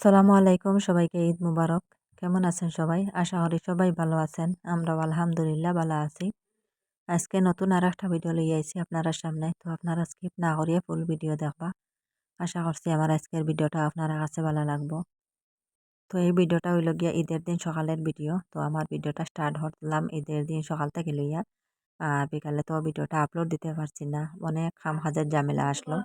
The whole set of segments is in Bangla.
আসসালামু আলাইকুম, সবাইকে ঈদ মুবারক। কেমন আছেন সবাই? আশা করি সবাই ভালো আছেন। আমরাও আলহামদুলিল্লাহ ভালো আছি। আজকে নতুন আর একটা ভিডিও লই আইছি আপনারা সামনে। তো আপনারা স্কিপ না করিয়ে ফুল ভিডিও দেখবা। আশা করছি আমার আজকের ভিডিওটা আপনারা কাছে ভালো লাগবো। তো এই ভিডিওটা হইল গিয়া ঈদের দিন সকালের ভিডিও। তো আমার ভিডিওটা স্টার্ট হলাম ঈদের দিন সকাল থেকে লইয়া। আর বিকালে তো ভিডিওটা আপলোড দিতে পারছি না। অনেক খাম হাজার ঝামেলা আসলো।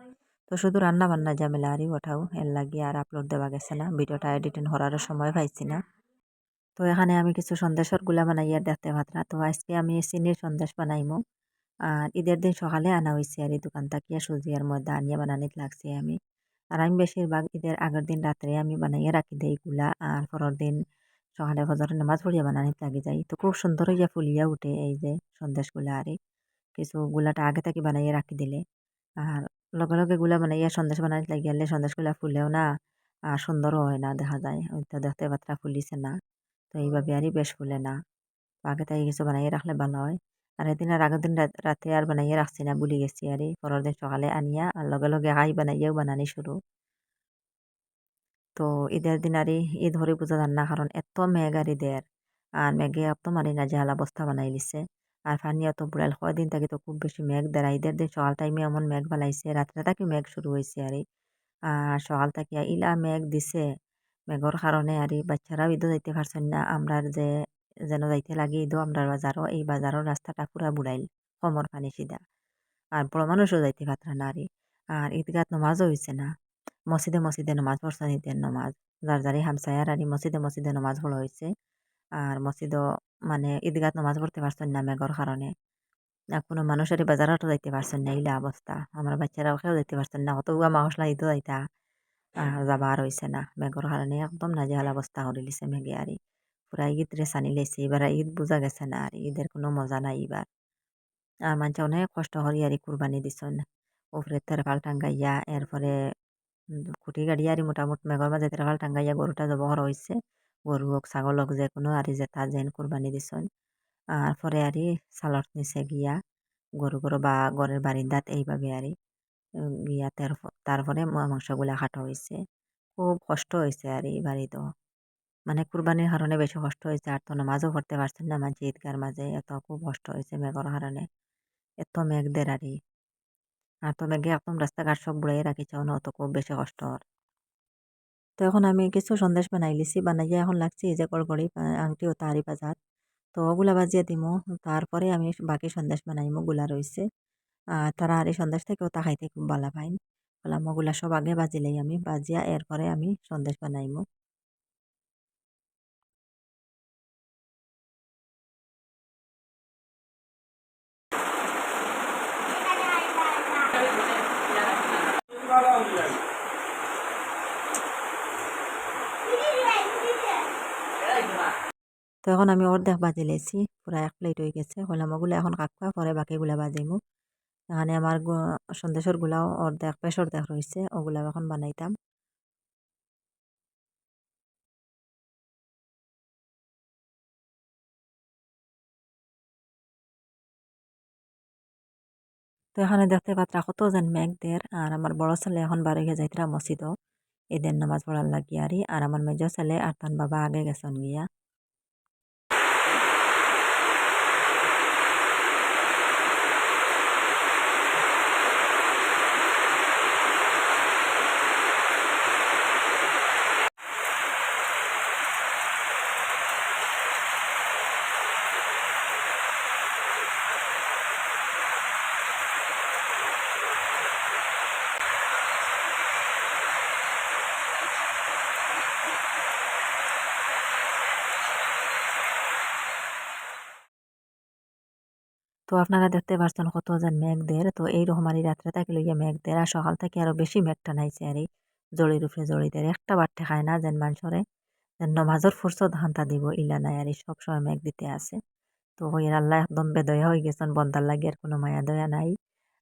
তো শুধু রান্না বান্না ঝামেলা আরই ওঠাও এর লাগিয়ে আর আপলোড দেওয়া গেছে না। ভিডিওটা এডিটিং করারও সময় পাইছি না। তো এখানে আমি কিছু সন্দেশরগুলা বানাইয়া দেখতে পাত্রা তো আজকে আমি চিনির সন্দেশ বানাইমো। আর ঈদের দিন সকালে আনা হয়েছে আর এই দোকান থাকিয়া সুজি আর ময়দা আনিয়া বানানিত লাগছে আমি। আর আমি বেশিরভাগ ঈদের আগের দিন রাত্রে আমি বানাইয়া রাখি দেই গুলা আর পরের দিন সকালে ফজরের নামাজ পড়িয়া বানানিত লাগি যাই। তো খুব সুন্দর হইয়া ফুলিয়া উঠে এই যে সন্দেশগুলা আর। কিছু গুলাটা আগে থেকে বানাইয়া রাখি দিলে। আর লগে লগে গুলা বানাইয়া সন্দেশ বানাইতে লাগি গেলে সন্দেশগুলা ফুলেও না, আর সুন্দরও হয় না দেখা যায়। তো দেখতে পাত্রা ফুলিছে না, তো এইভাবে আরই বেশ ফুলে না। আগে থেকে কিছু বানাইয়া রাখলে ভালো হয়। আর এদিন আর আগের দিন রাতে আর বানাইয়া রাখছি না, ভুলে গেছি আর। পরের দিন সকালে আনিয়া আর লগে লগে আই বানাইয়াও বানানি শুরু। তো ঈদের দিন আর ঈদ হরি পূজা জান না কারণ এত মেঘ আর ঈদের, আর মেঘে এত মারি না যে অবস্থা বানাই লিছে আর পানি অত বুড়াইল কয়দিন থেকে তো খুব বেশি মেঘ দেয়। ঈদের দিন সকাল টাইমে এমন মেঘ বালাইছে রাত্রে থাকি মেঘ শুরু হয়েছে আর। আর সকাল থেকে ইলা মেঘ দিছে মেঘর কারণে আর বাচ্চারাও ঈদও যাইতে পারছেন না। আমরার যে, যেন যাইতে লাগে ঈদও আমরার বাজারও, এই বাজারও রাস্তাটা পুরা বুড়াইল, কমর পানি সিধা। আর বড় মানুষও যাইতে পারত না আর। আর ঈদগাত নমাজও হয়েছে না। মসজিদে মসজিদে নমাজ পড়ছেন ঈদের নমাজ। যার যারি হামসায়ার আর মসজিদে মসজিদে নমাজ পড়া হয়েছে আর মসজিদও মানে ঈদগাত নমাজ পড়তে পারছেন না মেঘর কারণে। না কোনো মানুষের বাজারও যাইতে পারছেন না এইলা অবস্থা। আমার বাচ্চারাও কেউ যাইতে পারছেন না কত উয়া মাহসলা ঈদও যাইতা যাবা আর হয়েছে না। মেঘর কারণে একদম নাজেহাল অবস্থা করে লিছে মেঘে আর পুরা ঈদ রে সানি লেছে এবার ঈদ বোঝা গেছে না আর ঈদের কোনো মজা নাই এবার। আর মানুষ অনেক কষ্ট করি আর কুরবানি দিছেন। উপরে তেরফাল টাঙ্গাইয়া, এরপরে খুঁটি গাড়ি আর মোটামুটি মেঘর মাঝে তেরফাল টাঙ্গাইয়া গরুটা জব করা হয়েছে গরু হোক ছাগল হোক যে কোনো আর যেটা যেন কুরবানি দিছেন আর পরে আর সালত নিচে গিয়া গরু গরু বা গরের বারিন্দাত এইভাবে আর গিয়া তারপরে মাংসগুলা কাটা হয়েছে খুব কষ্ট হয়েছে আর এই বাড়িতেও মানে কুরবানির কারণে বেশি কষ্ট হয়েছে আর তো নামাজও পড়তে পারছেন না মাঝে ঈদগার মাঝে এত খুব কষ্ট হয়েছে মেঘর কারণে এত মেঘদের আর আর তো মেঘে একদম রাস্তাঘাট সব বুড়াই রাখিছে অত খুব বেশি কষ্ট তো এখন আমি কিছু সন্দেশ বানাই লিছি, বানাইয়া এখন লাগছি যে কড়কড়ি আংটি ও তারি বাজার। তো ওগুলা বাজিয়ে দিমু, তারপরে আমি বাকি সন্দেশ বানাইমু, গুলা রয়েছে তারা আর এই সন্দেশ থেকেও তা খাইতে খুব ভালো পাইন বললাম, ওগুলা সব আগে বাজিলেই আমি, বাজিয়া এরপরে আমি সন্দেশ বানাইমু। তো এখন আমি অর্ধেক বাজি লেছি পুরা এক প্লেট হয়ে গেছে। হলাম ওগুলো এখন কাকুয়া পরে বাকিগুলা বাজিমু এখানে আমার সন্দেশের গুলাও অর্ধেক পেশ অর্ধেক রয়েছে ওগুলা এখন বানাইতাম। তো এখানে দেখতে পাত্রা কত যেন মেঘদের, আর আমার বড় ছেলে এখন বারো গিয়ে যাইতরা মসজিদও। এদের নামাজ পড়ার লাগিয়া আর আমার মেজ ছেলে আর তান বাবা আগে গেছেন গিয়া। আপনারা দেখতে পাচ্ছেন কত যেন মেঘদের। তো এইরকম আর রাত্রে থাকি লইয়া মেঘদের আর সকাল থেকে আরও বেশি মেঘ টানাইছে আর এই জড়ির উপরে জড়িদের একটা বাড়তে খায় না যেন মানুষরে, যেন নমাজর ফুরসত হান্তা দিব ইলা নাই আর সব সময় মেঘ দিতে আছে। তো ওই আল্লাহ একদম বেদয়া হয়ে গেছেন, বন্দার লাগে আর কোনো মায়া দয়া নাই।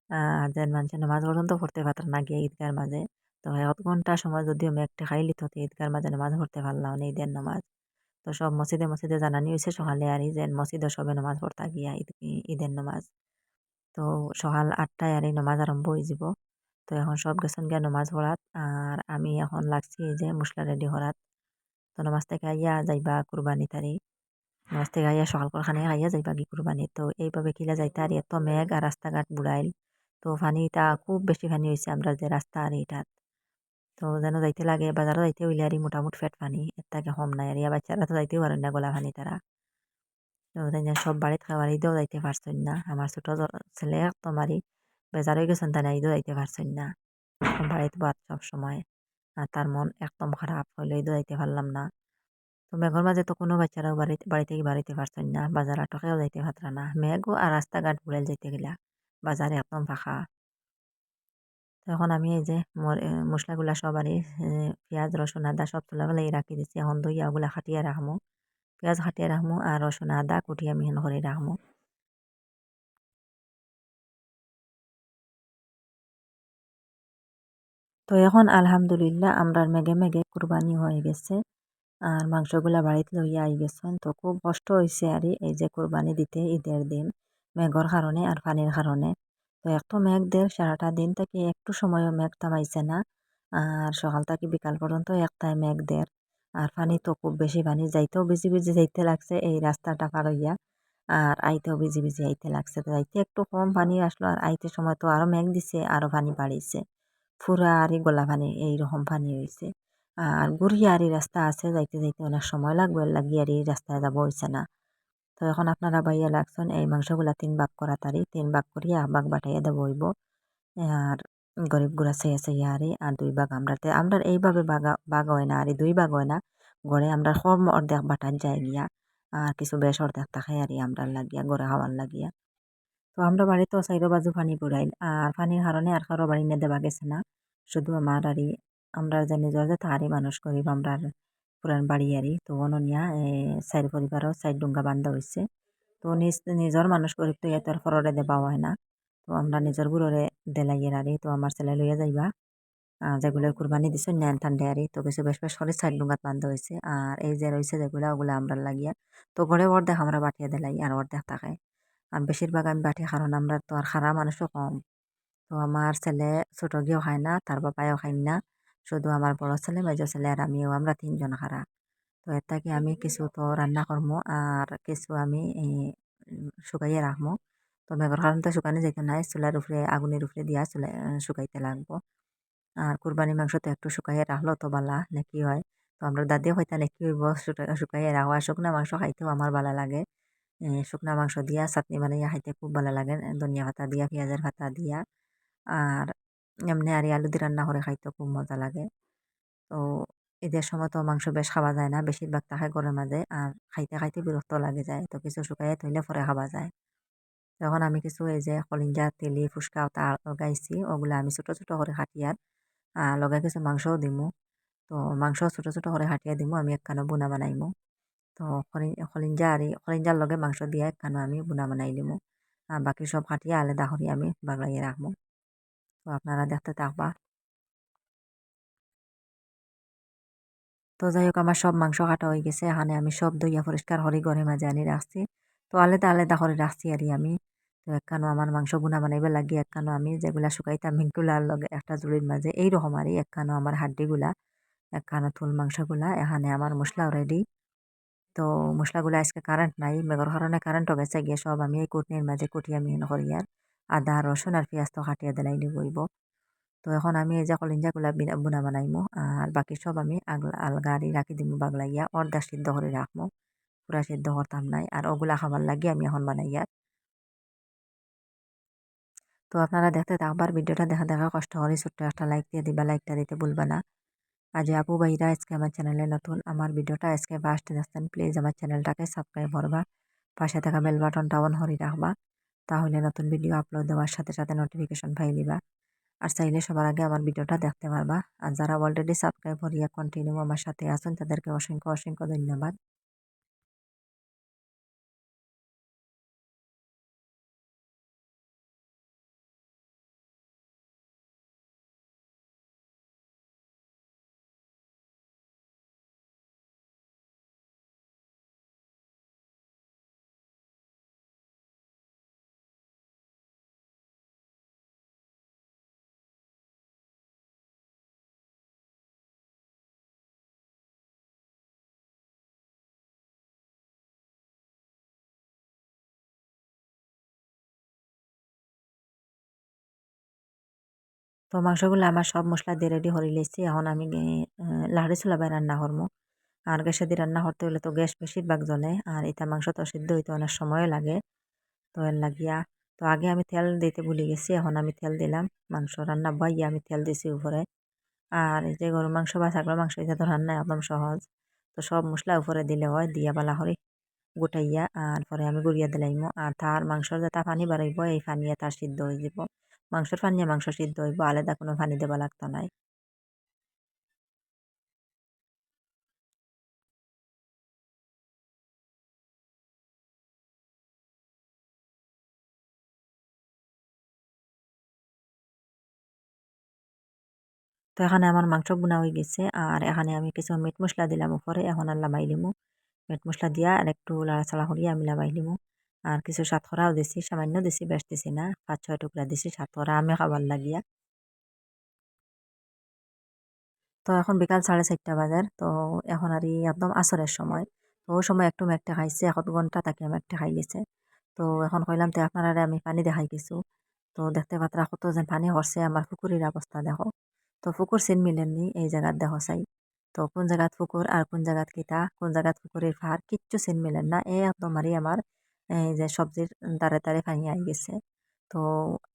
আর যেন মানুষের নমাজ পর্যন্ত পড়তে পারতাম না গিয়ে ঈদগার মাঝে। তো এক ঘণ্টা সময় যদিও মেঘটা খাইলি তো ঈদগার মাঝে নামাজ পড়তে পারলাম না ঈদের নামাজ। তো সব মসজিদে মসজিদে জানানি হয়েছে সকালে আর যে মসজিদে সবে নমাজ পড়তা গিয়া ঈদ, ঈদের নমাজ। তো সকাল আটটায় আর এই নমাজ আরম্ভ হয়ে যাব তো এখন সব গেছেন গিয়া নমাজ পড়াত। আর আমি এখন লাগছি যে মশলা রেডি করাত। তো নমাজ থেকে আইয়া যাইবা কুরবানি তারি নমাজ থেকে আইয়া সকাল করে খানে আইয়া যাইবা কি কুরবানি তো এইভাবে কিলা যাইতে আর এত মেঘ আর রাস্তাঘাট বুড়াইল। তো পানিটা খুব বেশি পানি হয়েছে আমরা যে রাস্তা আর এইটাত। তো যেন যাইতে লাগে, বাজারও যাইতে হইলে আর মোটামুটি ফেট পানি, এর থেকে কম নাই আর ইয়া বাচ্চারা তো যাইতেও পারেন না গোলা পানি তারা। তো সব বাড়িত খাবার ঈদেও যাইতে পারছেন না, আমার ছোট ছেলে তোমারই বেজার হয়ে গেছেন তাই ঈদও যাইতে পারছেন না। বাড়িতে বাদ সব সময়, আর তার মন একদম খারাপ হইলে ঈদও যাইতে পারলাম না। তো মেঘর মাঝে তো কোনো বাচ্চারাও বাড়িতে, বাড়ি থেকে বাড়িতে পারছেন না, বাজার আটকেও যাইতে পারত না। মেঘও আর রাস্তাঘাট বুড়াইল যাইতে গেলা, বাজারে একদম ফাঁকা। তখন আমি এই যে মশলাগুলা সব আনি পেঁয়াজ, রসুন, আদা সব তোলা ফেলাই রাখি দিছি। এখন দইয়া ওগুলা খাটিয়ে রাখমু। পেঁয়াজ খাটিয়ে রাখমু আর রসুন, আদা কুটি আমি হেন করে রাখমু। তো এখন আলহামদুলিল্লাহ আমরার মেঘে মেঘে কুরবানি হয়ে গেছে আর মাংসগুলা বাড়িতে লইয়া আই গেছেন। তো খুব কষ্ট হয়েছে আর এই যে কুরবানি দিতে ঈদের দিন, মেঘর কারণে আর পানির কারণে। তো এত মেঘ দেয় সারাটা দিন থেকে একটু সময়ও মেঘ থামাইছে না। আর সকাল থেকে বিকাল পর্যন্ত একটাই মেঘ দের আর পানি তো খুব বেশি, পানি যাইতেও বেশি বেশি যাইতে লাগছে এই রাস্তাটা পার হইয়া। আর আইতেও বেজি বেজি আইতে লাগছে। তো যাইতে একটু কম পানি আসলো, আর আইতে সময় তো আরও মেঘ দিছে আরও পানি বাড়িছে। ফুরা আরই গোলা পানি এইরকম পানি হয়েছে আর গুড়িয়া আর রাস্তা আছে, যাইতে যাইতে অনেক সময় লাগবে লাগিয়ে আর রাস্তায় যাব হয়েছে না। তো এখন আপনারা বাইয়া লাগছেন এই মাংসগুলা তিন ভাগ করা তারি, তিন ভাগ করিয়া ভাগ বাটাইয়া দেবো হইব। আর গরিব গুড়া চেয়ে চেয়ে আরে, আর দুই ভাগ আমরা আমরা এইভাবে বাগা বাঘ হয় না, আর দুই ভাগ হয় না। গড়ে আমরা কর্ম অর্ধেক বাটার যায় গিয়া, আর কিছু বেশ অর্ধেক থাকে আর আমরা লাগিয়া, গড়ে খাওয়ার লাগিয়া। তো আমরা বাড়িতেও চাইরো বাজু পানি পুরাইল আর পানির কারণে আর কারও বাড়ি নিয়ে দেওয়া গেছে না। শুধু আমার আরই আমরা যে নিজের যে তাহারই মানুষ করিব আমরা পুরান বাড়ি আরই তো অননিয়া চাইর পরিবারও চাইর ডুঙ্গা বান্ধা হয়েছে তো নিজ, নিজর মানুষ করিব তো ইয়াতে ফররে দেওয়া হয় না। তো আমরা নিজের গুড়রে দেলাইয়ের আরে, তো আমার ছেলে লইয়া যাইবা। যেগুলো কুরবানি দিছে নেন ঠান্ডে আরে, তো কিছু বেশ বেশ করে সাইড ডুঙ্গাত বান্ধা হয়েছে আর এই যে রয়েছে যেগুলো, ওগুলো আমরা লাগিয়া, তো ঘরে ওর অর্ধেক আমরা বাটিয়ে দেলাই আর ওর অর্ধেক থাকে আর বেশিরভাগ আমি বাটি কারণ আমরা তো আর খারা মানুষও কম। তো আমার ছেলে ছোট গিয়েও খায় না, তার বাবাও খাই না। শুধু আমার বড় ছেলে, মেজ ছেলে আর আমিও, আমরা তিনজন খারা। তো এর থেকে আমি কিছু তো রান্না করব আর কিছু আমি শুকাইয়ে রাখব তো মেঘর কারণ তো শুকানো যেতে নাই, চুলার উপরে, আগুনের উপরে দিয়া চুলা শুকাইতে লাগবো। আর কুরবানি মাংস তো একটু শুকাইয়ে রাখল তো বালা নাকি হয়? তো আমরা দাদিও হয়তো নাকি হইব? শুকাইয়ে রাখা। শুকনা মাংস খাইতেও আমার ভালো লাগে। শুকনা মাংস দিয়া, চাটনি বানাইয়া খাইতে খুব ভালো লাগে। ধনিয়া পাতা দিয়া, পেঁয়াজের পাতা দিয়া। আর এমনি আর আলু দিয়ে রান্না করে খাইতে খুব মজা লাগে। তো ঈদের সময় তো মাংস বেশ খাওয়া যায় না, বেশিরভাগ থাকে গরমের মাঝে আর খাইতে খাইতে বিরক্ত লাগে যায়, তো কিছু শুকাইয়া থইলে পরে খাওয়া যায়। তখন আমি কিছু এই যে কলিঞ্জা তেলি, ফুচকা তা লগাইছি, ওগুলো আমি ছোটো ছোটো করে খাটিয়ার লগাই কিছু মাংসও দিমু। তো মাংস ছোটো ছোটো করে খাটিয়া দিমু, আমি একখানো বুনা বানাইমু। তো খলিঞ্জা আর খলিঞ্জার লগে মাংস দিয়া একখানো আমি বুনা বানাই দিমু বাকি সব খাটিয়া আলাদা করে আমি, বাগলাইয়ে রাখব তো আপনারা দেখতে থাকবা। তো যাই হোক আমার সব মাংস কাটা হয়ে গেছে। এখানে আমি সব দইয়া পরিষ্কার হরি ঘরে মাঝে আনি রাখছি তো আলাদা আলাদা করে রাখছি আর আমি। তো একখানো আমার মাংস গুনা বানাইবে লাগি একখানো আমি যেগুলা শুকাইতাম হিংকুলার লগে একটা জুড়ির মাঝে। এইরকম আর একখানো আমার হাড্ডিগুলা একখানো থুল মাংসগুলা। এখানে আমার মশলাও রেডি তো মশলাগুলো আজকে কারেন্ট নাই, মেঘর কারণে কারেন্টও গেছে গিয়ে, সব আমি এই কুটনির মাঝে কুটি আমি করি আর। আদা, রসুন আর পেঁয়াজ তো কাটিয়ে দিলাই বইব তো এখন আমি এই যে কলিঞ্জা কলিঞ্জাগুলা বুনা বানাইমো, আর বাকি সব আমি আলগাড়ি রাখি দিমু বাগলাইয়া, অর্ধা সিদ্ধ করে রাখব পুরা সিদ্ধ করতাম নাই, আর ওগুলা খাবার লাগে আমি এখন বানাইয়া। তো আপনারা দেখতে থাকবার ভিডিওটা দেখা দেখা কষ্ট করে ছোট্ট একটা লাইক দিয়ে দিবা লাইকটা দিতে ভুলবা না। আজ আপু ভাইরা আজকে আমার চ্যানেলে নতুন, আমার ভিডিওটা আজকে ফার্স্ট দেখছেন প্লিজ আমার চ্যানেলটাকে সাবস্ক্রাইব করবা। পাশে থাকা বেল বাটনটা অন হরি রাখবা। তাহলে নতুন ভিডিও আপলোড দেওয়ার সাথে সাথে নোটিফিকেশন পাই নিবা। আর চাইলে সবার আগে আমার ভিডিওটা দেখতে পারবা। আর যারা অলরেডি সাবস্ক্রাইব করিয়া কন্টিনিউ আমার সাথে আছেন, তাদেরকে অসংখ্য অসংখ্য ধন্যবাদ। তো মাংসগুলো আমার সব মশলা দিয়ে রেডি করে লেছি এখন আমি লাহড়ি চুলাবাই রান্না করব। আর গ্যাসে দিয়ে রান্না করতে হলে তো গ্যাস বেশিরভাগ জ্বলে আর এটা মাংস তো সিদ্ধ হইতে অনেক সময় লাগে। তো এর লাগিয়া, তো আগে আমি তেল দিতে ভুলে গেছি, এখন আমি তেল দিলাম। মাংস রান্না বাইয়া আমি তেল দিছি উপরে। আর এই যে গরু মাংস বা ছাগলের মাংস, এটা তো রান্না একদম সহজ। তো সব মশলা উপরে দিলে হয়, দিয়া বালা করে গোটাইয়া, আর পরে আমি গুড়িয়া দিলাইমো। আর তার মাংসর যেটা পানি বাড়াইব, এই পানিয়ে তার সিদ্ধ হয়ে যাব মাংসর পানিয়ে মাংস সিদ্ধ হইব, আলাদা কোনো পানি দেওয়া লাগতো নাই তো এখানে আমার মাংস বোনা হয়ে গেছে, আর এখানে আমি কিছু মিট মশলা দিলাম উপরে, এখন আর লামাই লিমু। মিট মশলা দিয়া আর একটু লাড়াচাড়া করিয়া আমি লামাই লিমু। আর কিছু সাতখরাও দিছি, সামান্য দিছি, বেশ দিছি না। পাঁচ, ছয় টুকরা দিছি সাতখরা আমি খাবার লাগিয়া। তো এখন বিকাল সাড়ে চারটা বাজার, তো এখন আর একদম আসরের সময়। তো ওই সময় একটু মেঘটা খাইছে এখন ঘণ্টা তাকে মেঘটা খাই গেছে। তো এখন কইলাম তো আপনারা আমি পানি দেখাই কিছু। তো দেখতে পাত্রা কত যে পানি হরছে, আমার পুকুরের অবস্থা দেখো। তো পুকুর চিন মিলেননি এই জায়গাত দেখো চাই। তো কোন জায়গাত পুকুর আর কোন জায়গাত কিতা, কোন জায়গাত পুকুরের পাহাড়, কিচ্ছু চিন মিলেন না। এই একদম আর আমার এই যে সবজির দ্বারে দ্বারে পানি আই গেছে। তো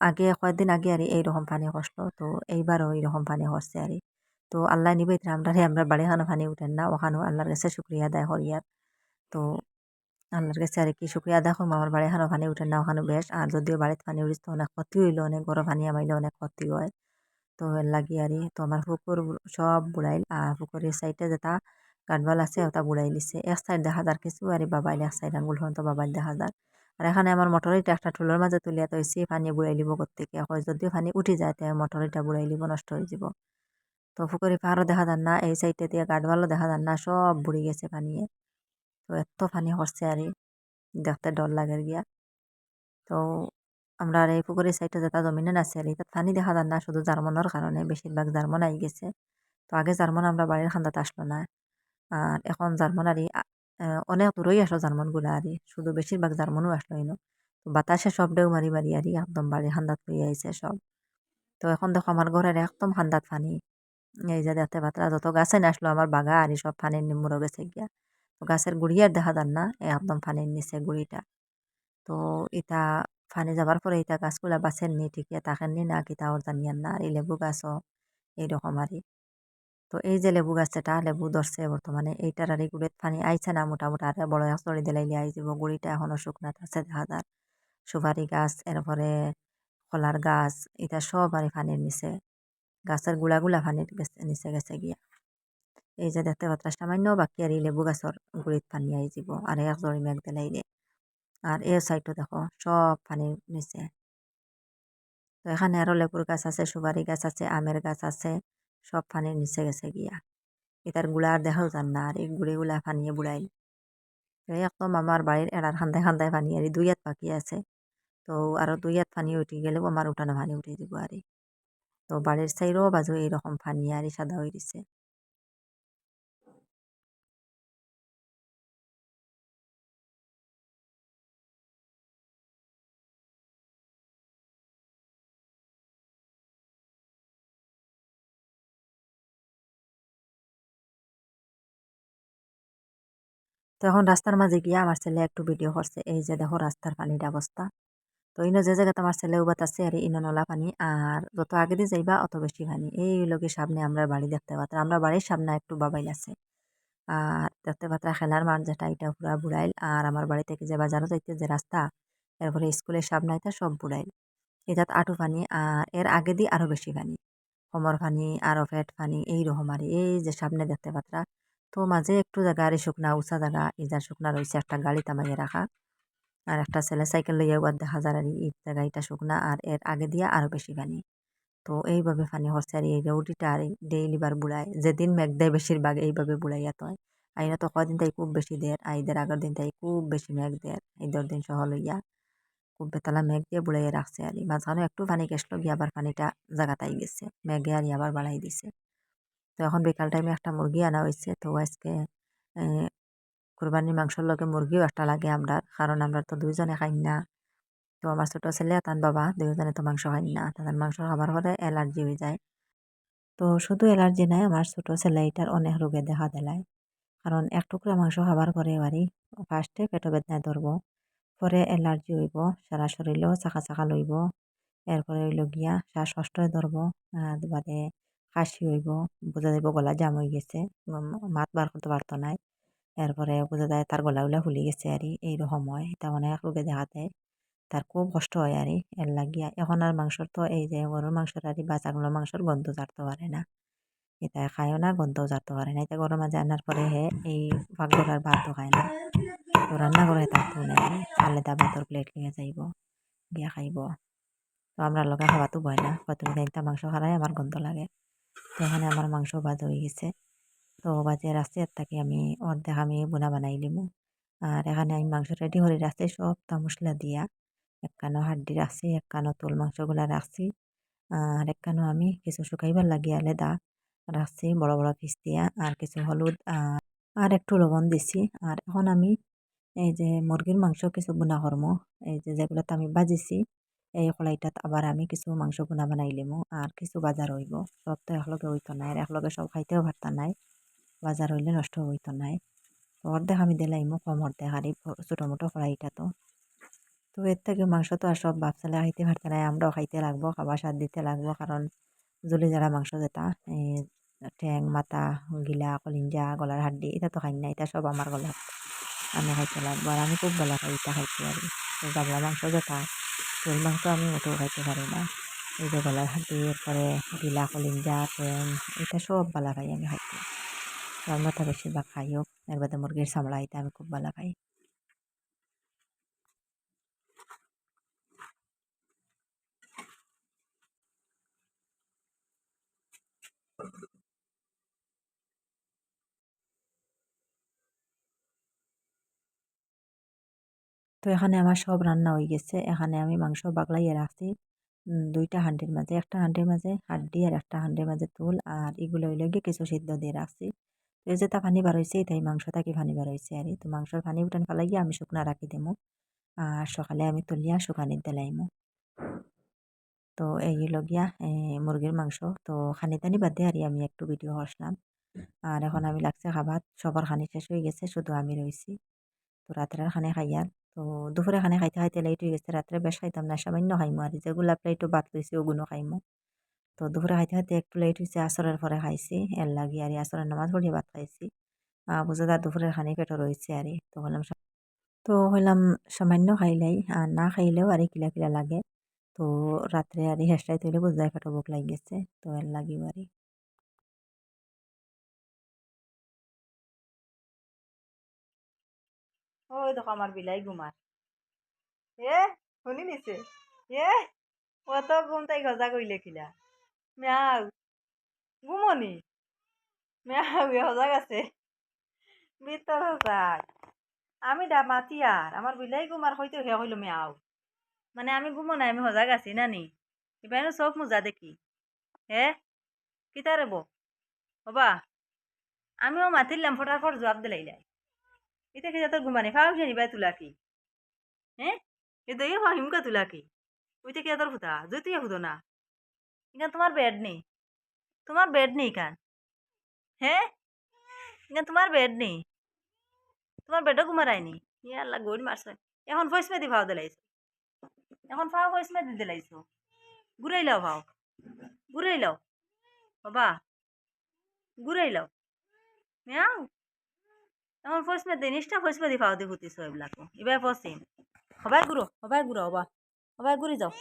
আগে কয়েকদিন আগে আর এইরকম পানি হসলো তো এইবারও এইরকম পানি হসছে আর। তো আল্লাহ নিবে আমরা আমরা বাড়ি খানো পানি উঠেন না, ওখানেও আল্লাহর কাছে শুক্রিয়া আদায় হরিয়ার তো আল্লাহর কাছে আর কি শুক্রিয়া আদায় করব, আমার বাড়ি খানো পানি উঠেন না ওখানে বেশ। আর যদিও বাড়িতে পানি উঠিস তো অনেক ক্ষতি হইল, অনেক গরম পানি আমাইলে অনেক ক্ষতি হয়। তো লাগি আর, তো আমার পুকুর সব বুড়াইল, আর পুকুরের সাইডে যেটা কাঠবাল আছে, ওটা বুড়াই লিছে এক সাইড দেখা যার কিছু, আর বাবাইল এক সাইড আঙ্গুল হন তো বাবাইল দেখা যার। আর এখানে আমার মটরিটা একটা ঠুলোর মাঝে তুলিয়া তৈছি পানি বুড়াই লিব করতেকে হয় যদিও পানি উঠি যায়, তাই মটরিটা বুড়াই লিব, নষ্ট হয়ে যাব। তো পুকুরি পাহাড়ও দেখা যান না, এই সাইডে দিয়ে গাডওয়ালও দেখা যান না, সব বুড়ি গেছে পানিয়ে তো এত পানি হরছে আর, দেখতে ডর লাগে গিয়া। তো আমরা আর এই পুকুরের সাইডে যেটা জমিনে আছে আর এটা পানি দেখা যান না, শুধু জার্মনের কারণে, বেশিরভাগ জার্মন আই গেছে। তো আগে জার্মন আমরা বাড়ির খান্দাতে আসলো না। আর এখন জার্মন আর অনেক দূরই আসলো জার্মনগুলো আর শুধু বেশিরভাগ জার্মানও আসলো এনো। বাতাসে সব ডেউ মারি মারি আর একদম বাড়ির খান্দাত লই আইছে সব। তো এখন দেখো আমার ঘরের একদম খান্দাত ফানি এই যে দেখতে পাত্রা, যত গাছে আসলো আমার বাগা আর সব পানির নিমুরো গেছে গিয়া। তো গাছের গুড়ি আর দেখা যান না একদম পানির নিচে গুড়িটা। তো এটা ফানি যাবার পরে এটা গাছগুলা বাঁচেন নি ঠিক তাকেন নি না কিতা ওর জানিয়ান না, আর এই লেবু গাছও এইরকম আরই। তো এই যে লেবু গাছটা লেবু ধরছে বর্তমানে, এইটার আর এই গুড়িত পানি আইছে না মোটামুটি, আর বড় চড়ি দিলাইলে আই যাব। গুড়িটা এখনও শুকনা আছে দেখা যার সুপারি গাছ, এরপরে কলার গাছ, এটা সব আর পানির নিচে, গাছের গুড়াগুলা পানির নিচে গেছে গিয়া। এই যে দেখতে পাত্রা সামান্য বাকি আর এই লেবু গাছের গুড়িত পানি আই যাব, আর এক জড়ি মেঘ দিলাইলে আর এ সাইডও দেখো, সব পানির নিচে। তো এখানে আরও লেবুর গাছ আছে, সুপারি গাছ আছে, আমের গাছ আছে সব ফানের নিচে গেছে গিয়া। এটার গুড়া আর দেখাও যান না, আর এই গুড়িগুলা ফানিয়ে বুড়াইল। একদম আমার বাড়ির এড়ার খান্দায় খান্দায় পানি আর দুই হাত বাকি আছে। তো আরও দুই হাত পানি উঠে গেলেও আমার উঠানো পানি উঠে দিব আর তো বাড়ির সাইডও বাজু এইরকম ফানি আর সাদা হয়ে দিছে। তো এখন রাস্তার মাঝে গিয়া আমার ছেলে একটু ভিডিও করছে, এই যে দেখো রাস্তার পানির অবস্থা। তো ইনো যে জায়গাতে আমার ছেলে উবাত আছে আর ইনো নলা পানি, আর যত আগে দিয়ে যাইবা অত বেশি পানি। এই লোকের সামনে আমরা বাড়ি দেখতে পাত্র, আমরা বাড়ির সামনে একটু বাবাইল আছে। আর দেখতে পাত্রা খেলার মাঠ যেটা, এটা পুরা বুড়াইল, আর আমার বাড়ি থেকে যে বাজারও যাইতে যে রাস্তা, এরপরে স্কুলের সামনে এটা সব বুড়াইল। এটাত আটু পানি, আর এর আগে দিয়ে আরও বেশি পানি। কোমর পানি, আরও ফেট পানি, এই রকম আর এই যে সামনে দেখতে পাত্রা তো মাঝে একটু জায়গা আর শুকনা উঁচা জায়গা ইজার শুকনা রয়েছে একটা গাড়ি তামাইয়ে রাখা। আর একটা ছেলে সাইকেল লইয়া উয়ার দেখা যায় আর এই জায়গাটা শুকনা আর এর আগে দিয়া আরও বেশি পানি। তো এইভাবে পানি হচ্ছে আর এই রৌডিটা আর ডেইলি বার বুড়ায়, যেদিন মেঘ দেয় বেশিরভাগ এইভাবে বুড়াইয়া তো আইনা তো কদিন তাই খুব বেশি দেয় আইদের আগের দিন তাই খুব বেশি মেঘ দেয়। ঈদের দিন সহ লইয়া খুব বেতলা মেঘ দিয়ে বুড়াইয়া রাখছে আর মাঝখানে একটু পানি গেছলো গিয়ে আবার পানিটা জায়গাটাই গেছে, মেঘে আর আবার বাড়াই দিছে। তো এখন বিকাল টাইমে একটা মুরগি আনা হয়েছে তো আজকে কোরবানির মাংসর লগে মুরগিও একটা লাগে আমরা কারণ আমরা তো দুইজনে খাই না। তো আমার ছোটো ছেলে তার বাবা দুজনে তো মাংস খায় না। তাদের মাংস খাবার পরে অ্যালার্জি হয়ে যায়। তো শুধু অ্যালার্জি নাই, আমার ছোটো ছেলে এটার অনেক রোগে দেখা দেলায়। কারণ এক টুকরা মাংস খাবার পরে বাড়ি ফার্স্টে পেট বেদনায় ধরব, পরে অ্যালার্জি হইব, সারা শরীরেও চাকা চাকা লইব, এরপরে হইল গিয়া শ্বাসকষ্টই ধরব বাদে কাশি হইব, বোঝা যাইব গলা জাম হয়ে গেছে মাত বার করতে পারতো নাই। এরপরে বোঝা যায় তার গলা উলা ফুলি গেছে আর এইরকম হয় এটা অনেক রোগে দেখা দেয় তার খুব কষ্ট হয় আর এর লাগিয়া এখন আর মাংসর তো এই যে গরুর মাংসর আর বা ছাগলের মাংসর গন্ধ ছাড়তে পারে না। এটা খায়ও না, গন্ধও ছাড়তে পারে না। এটা গরম আনার পরে হে এই পাকঘর আর ভাতও খায় না। তো রান্না করে থাকতো না আলাদা ভাতর প্লেট নিয়ে যাইব, গিয়া খাইব। তো আমরা লগে খাওয়াতো ভয় না তিনটা মাংস খারাই আমার গন্ধ লাগে। এখানে আমার মাংস ভাজ হয়ে গেছে। তো বাজে রাস্তায় থাকি আমি অর্ধেক আমি বোনা বানাই লিমু। আর এখানে আমি মাংস রেডি করে রাখছি, সব তা মশলা দিয়া। একখানো হাড্ডি রাখছি একখানো তোল মাংসগুলা রাখছি। আর একখানো আমি কিছু শুকাইবার লাগিয়ে আলাদা রাখছি, বড় বড় পিস দিয়া। আর কিছু হলুদ, আর একটু লবণ দিছি। আর এখন আমি এই যে মুরগির মাংস কিছু গুণা করম। এই যে যেগুলোতে আমি বাজিছি এই কড়াইটাত আবার আমি কিছু মাংস গুণা বানাই লিমু আর কিছু বাজার হইব। সব তো একলগে হইতো নাই আর একলগে সব খাইতেও পারতা নাই। বাজার হইলে নষ্ট হইতো নাই। অর্ধেক আমি দিলাইমু কম অর্ধেক আর এই ছোটো মোটো কড়াইটা তো তো এর থেকে মাংস তো আর সব বাপসালে খাইতে পারতে নাই। আমরাও খাইতে লাগবো খাবার স্বাদ দিতে লাগবো কারণ জলি যারা মাংস যেটা, এই ঠ্যাং মাথা, গিলা, কলিঞ্জা গলার হাড্ডি এটা তো খাই না এটা সব আমার গলা আমি খাইতে লাগবো আর আমি খুব ভালো খাই, এটা খাইতে পারি গাবলা মাংস যেটা চোল মাংস আমি মোটেও খাইতে পারি না। এই যে গলার হাড্ডি এরপরে বিলা কলিঞ্জা ঠ্যাং এটা সব ভালো খাই আমি খাইতে। আমরা তো বেশিরভাগ খাইও, এর বাদে মুরগির চামড়া, এটা আমি খুব ভালো খাই। এখানে আমার সব রান্না হয়ে গেছে। এখানে আমি মাংস বাগলাইয়ে রাখছি। দুইটা হাঁডির মাঝে, একটা হাঁডির মাঝে হাড্ডি আর একটা হাঁডির মাঝে তুল আর এগুলো হইলে গিয়ে কিছু সিদ্ধ দিয়ে রাখছি। তো যে তা পানি বার হয়েছে তাই মাংস থাকি পানি বার হয়েছে আর তো মাংসর পানি উঠান ফেলাইয়া আমি শুকনা রাখি দেবো আর সকালে আমি তুলিয়া শুকানির দিলাইমু তো এই হইল গিয়া মুরগির মাংস। তো খানি টানি বাদে আর আমি একটু ভিডিও করছিলাম। আর এখন আমি লাগছে খাবার। সবার খানি শেষ হয়ে গেছে, শুধু আমি রয়েছি তো রাত্রের খানে খাইয়ার তো দুপুরে খানে খাইতে খাইতে লেট হয়ে গেছে রাত্রে বেশ খাইতাম না সামান্য খাইমো আর যেগুলা প্লেটও বাদ লইছি ওগুলো খাইমো। তো দুপুরে খাইতে খাইতে একটু লেট হয়েছে আসরের পরে খাইছি এর লাগি আর আসরের নামাজ পড়িয়ে ভাত খাইছি। বুঝে তার দুপুরের খানি পেটও রয়েছে আর তো হলাম তো হইলাম সামান্য খাইলাই আর না খাইলেও আর কিলা কিলা লাগে। তো রাত্রে আর হেসটাই তৈলে বোঝা যায় পেটো বুক লাগি গেছে তো এর লাগি আর ওই দেখো আমার বিলাই ঘুমার এ, শুনি নিছে? এ অত ঘুম তাই গজা কইলে কিলা। ম্যাও, ঘুমনি? ম্যাও সজাগ আছে। ভিতর সজাগ। আমি ডা মাতি আর আমার বিলাই ঘুমার হয়তো হে হইল ম্যাও। মানে আমি ঘুমো নাই, আমি সজাগ আছি না নি? এবার চোখ মোজা দেখি। হে কিতা রেব হবা? আমিও মাতিলাম ফটাফট জবাব দিলাইলাই। এটা কি তোর ঘুমানি, ফাও জানি বাই তুলা কি হ্যাঁ? এ দই হিমকা তুলা কি ওইটা কি তোর ফুটা যদি তুই ফুটো না। ইখান তোমার বেড নেই। তোমার বেড নেই কান হ্যাঁ? ইখান তোমার বেড নেই। তোমার বেডও ঘুমারায়নি। আল্লাহ, গড়ি মারছে। এখন ভয়েস মেদি ভাও দিলাইছো। এখন ফাও ভয়েস মেদি দিলাইছো। ঘুরাই লাও ভাও ঘুরাই লাও। বাবা, ঘুরাই লাও। মিয়াও। এখন ফস মে দিনিসটা ফস মে দি ফাও দি হুতিছো এইবিলাকো এবার ফসিম হবাই গুরো হবাই গুরো হবা হবাই গুরি যাও।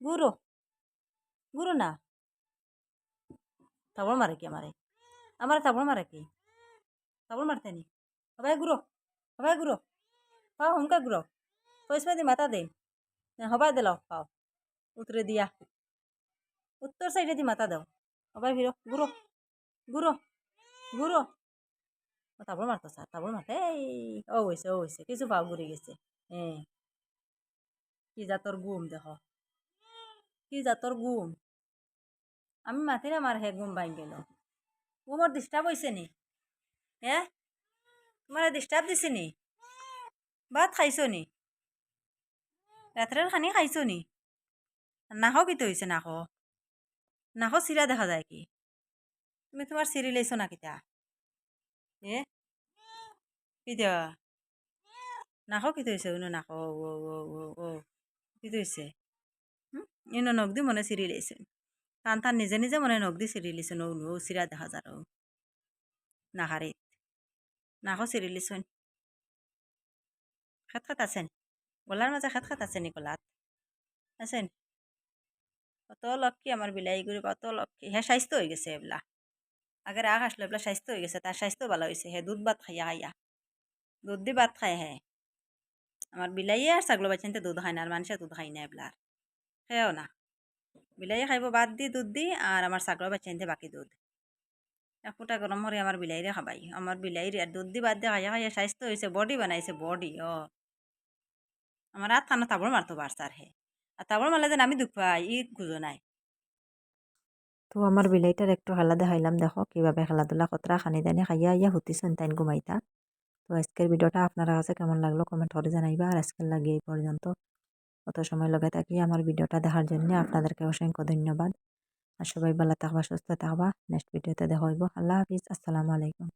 গুরো গুরো না। তাবড় মারে কি আমারে? আমার তাবড় মারে কি? তাবড় মারতে নি। হবাই গুরো হবাই গুরো পাও হুমকা গুরো ফস মে দি মাথা দে। হবাই দিলাও পাও। উতরে দিয়া। উত্তর সাইডে দি মাথা দাও। হবাই ফিরো গুরো গুরো গুরো তারপর মারতো স্যার তারপর মারতে এই ও হয়েছে ও হয়েছে কিছু পাও ঘুরে গেছে হ্যাঁ কি জাতর ঘুম দেখো কি জাতর ঘুম আমি মাতি না মার হে ঘুম ভাই গেল ঘুমর ডিস্টার্ব হয়েছে নি হ্যাঁ তোমার ডিস্টার্ব দিছে নি ভাত খাইছো নি রাত্রের খানি খাইছো নি নাখো কিতে হয়েছে নাখো নাখো সিরা দেখা যায় কি তুমি তোমার সিরি লাইছো না কিতা এ? কিতা নাখো কিতে হয়েছে উনো নাখো ও ও ও ও কিতে হয়েছে ইনো নগদি মনে সিরি লাইছে টান টান নিজে নিজে মনে নগদি সিরি লিছে। নো নো সিরা দেখা যার নাহারে নাখো সিরি লিছুন। খেত খেত আছেন? গলার মাঝে খেত খেত আছে নি গলাত? আছেন? কত লক্ষ্মী আমার বিলাইগুড়ি কত লক্ষ্মী? হ্যাঁ স্বাস্থ্য হয়ে গেছে এবলা আগ আসলো এবলা স্বাস্থ্য হয়ে গেছে তার স্বাস্থ্য ভালো হয়েছে হ্যাঁ দুধ ভাত খাইয়া খাইয়া দুধ দি ভাত খায় হ্যাঁ আমার বিলাইয়ে আর ছাগল বাচ্চাতে দুধ খায় না আর মানুষের দুধ খাই না এবলার খেয়েও না। বিলাইয়ে খাইব বাদ দি দুধ দি আর আমার ছাগল বাচ্চাতে বাকি দুধ। এক ফুটা গরম করে আমার বিলাইরে খাবাই। আমার বিলাইরে আর দুধ দি বাদ দিয়ে খাইয়া খাইয়া স্বাস্থ্য হয়েছে বডি বানাইছে, বডি ও আমার আর থানা তাবড় মারতো বারসার হে। আর তাবড় মারলে যেন আমি দুঃখ পাই ই গুজো নাই তো আমার বিলাইটার একটু হালা দেখাইলাম দেখো কীভাবে খেলাধুলা কতরা খানি দানি খাইয়া ইয়া হুতিছেন তাইন ঘুমাইতা। তো আজকের ভিডিওটা আপনার কাছে কেমন লাগল কমেন্ট করে জানাইবা আর আজকের লাগে এই পর্যন্ত অত সময় লগে থাকি আমার ভিডিওটা দেখার জন্য আপনাদেরকে অসংখ্য ধন্যবাদ। আর সবাই ভালো থাকবা, সুস্থ থাকবা। নেক্সট ভিডিওতে দেখা হইব। আল্লাহ হাফিজ। আসসালামু আলাইকুম।